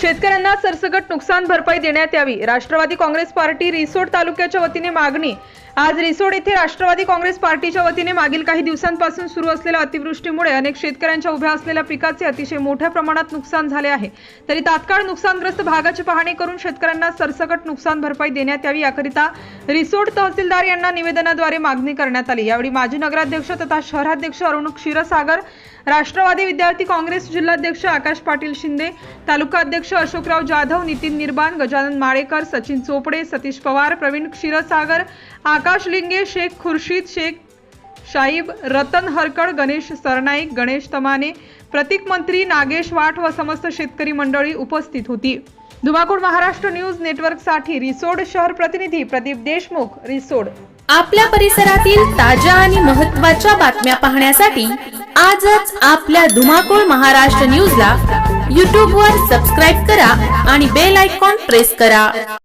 शेतकऱ्यांना सरसकट नुकसान भरपाई देण्यात यावी. राष्ट्रवादी काँग्रेस पार्टी रिसोड तालुक्याच्या वतीने मागणी आज रिसोड येथे राष्ट्रवादी काँग्रेस पार्टीच्या वतीने मागील काही दिवसांपासून सुरू असलेल्या अतिवृष्टीमुळे अनेक शेतकऱ्यांच्या उभ्या असलेल्या पिकाचे अतिशय मोठ्या प्रमाणात नुकसान झाले आहे. तरी तात्काळ नुकसानग्रस्त भागाची पाहणी करून शेतकऱ्यांना सरसकट नुकसान भरपाई देण्यात यावी याकरिता रिसोड तहसीलदार यांना निवेदनाद्वारे मागणी करण्यात आली. यावेळी माजी नगराध्यक्ष तथा शहराध्यक्ष अरुण क्षीरसागर राष्ट्रवादी विद्यार्थी काँग्रेस जिल्हाध्यक्ष आकाश पाटील शिंदे तालुका अध्यक्ष अशोकराव जाधव नितीन निर्बान गजानन माळेकर सचिन चोपडे सतीश पवार प्रवीण क्षीरसागर आकाश लिंगे शेख खुर्शीद शेख शाईब रतन हरकड गणेश सरनाईक गणेश तमाने प्रतीक मंत्री नागेश वाट व समस्त शेतकरी मंडळी उपस्थित होती. धुमाकूळ महाराष्ट्र न्यूज नेटवर्कसाठी रिसोड शहर प्रतिनिधी प्रदीप देशमुख रिसोड. आपल्या परिसरातील ताज्या आणि महत्त्वाच्या बातम्या पाहण्यासाठी आजच आपल्या धुमाकूळ महाराष्ट्र न्यूजला यूट्यूबवर सबस्क्राईब करा आणि बेल आयकॉन प्रेस करा.